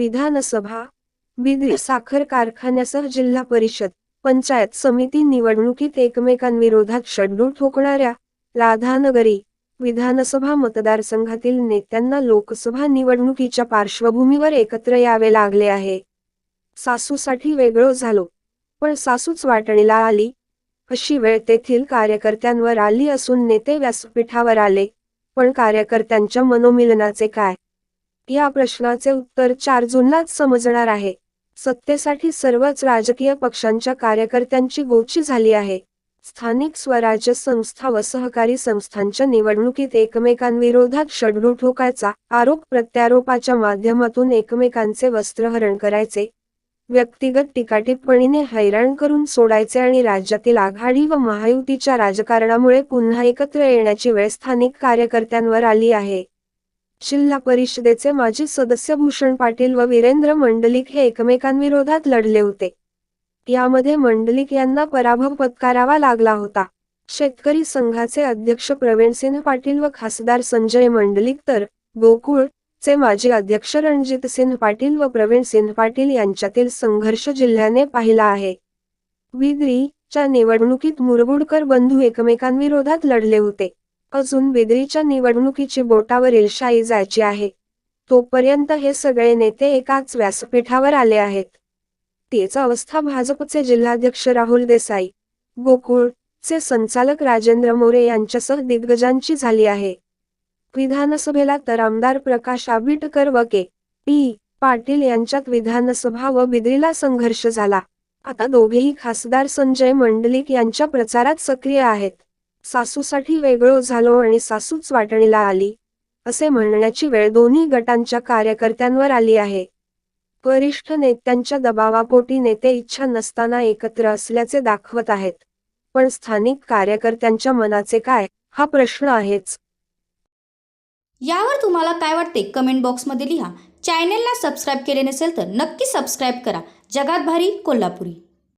विधानसभा बिद्री साखर कारखान्यासह जिल्हा परिषद पंचायत समिती निवडणुकीत एकमेकांविरोधात षडडूळ ठोकणाऱ्या राधानगरी विधानसभा मतदारसंघातील नेत्यांना लोकसभा निवडणुकीच्या पार्श्वभूमीवर एकत्र यावे लागले आहे. सासूसाठी वेगळं झालो पण सासूच वाटणीला आली. अशी वेळ तेथील कार्यकर्त्यांवर आली असून नेते व्यासपीठावर आले पण कार्यकर्त्यांच्या मनोमिलनाचे काय? या प्रश्नाचे उत्तर चार जूनलाच समजणार आहे. सत्तेसाठी सर्वच राजकीय पक्षांच्या कार्यकर्त्यांची गोची झाली आहे. स्थानिक स्वराज्य संस्था व सहकारी संस्थांच्या निवडणुकीत एकमेकांविरोधात षडडू ठोकायचा आरोप प्रत्यारोपाच्या माध्यमातून एकमेकांचे वस्त्रहरण करायचे व्यक्तिगत टीकाटिप्पणीने हैराण करून सोडायचे आणि राज्यातील आघाडी व महायुतीच्या राजकारणामुळे पुन्हा एकत्र येण्याची वेळ स्थानिक कार्यकर्त्यांवर आली आहे. जिल्हा परिषदेचे माजी सदस्य भूषण पाटील व वीरेंद्र मंडलिक हे एकमेकांविरोधात लढले होते. यामध्ये मंडलिक यांना पराभव पत्करावा लागला होता. शेतकरी संघाचे अध्यक्ष प्रवीणसिंह पाटील व खासदार संजय मंडलिक तर गोकुळ चे माजी अध्यक्ष रणजित सिंह पाटील व प्रवीण सिंह पाटील यांच्यातील संघर्ष जिल्ह्याने पाहिला आहे. विद्री च्या निवडणुकीत मुरगुडकर बंधू एकमेकांविरोधात लढले होते. अजून बिद्रीच्या निवडणुकीची बोटावरील शाई जायची आहे. तोपर्यंत हे सगळे नेते एकाच व्यासपीठावर आले आहेत. तेच अवस्था भाजपचे जिल्हाध्यक्ष राहुल देसाई गोकुळ चे संचालक राजेंद्र मोरे यांच्यासह दिग्गजांची झाली आहे. विधानसभेला तर आमदार प्रकाश आबिटकर व के. पी. पाटील यांच्यात विधानसभा व बिद्रीला संघर्ष झाला. आता दोघेही खासदार संजय मंडलिक यांच्या प्रचारात सक्रिय आहेत. सासूसाठी वेगळं झालो आणि सासूच वाटणीला आली. असे म्हणण्याची वेळ दोन्ही गटांच्या कार्यकर्त्यांवर आली आहे. वरिष्ठ नेत्यांच्या दबावापोटी नेते इच्छा नसताना एकत्र असल्याचे दाखवत आहेत. पण स्थानिक कार्यकर्त्यांच्या मनाचे काय हा प्रश्न आहेच. यावर तुम्हाला काय वाटते कमेंट बॉक्समध्ये लिहा. चॅनेलला सबस्क्राईब केले नसेल तर नक्की सबस्क्राईब करा. जगात भारी कोल्हापुरी.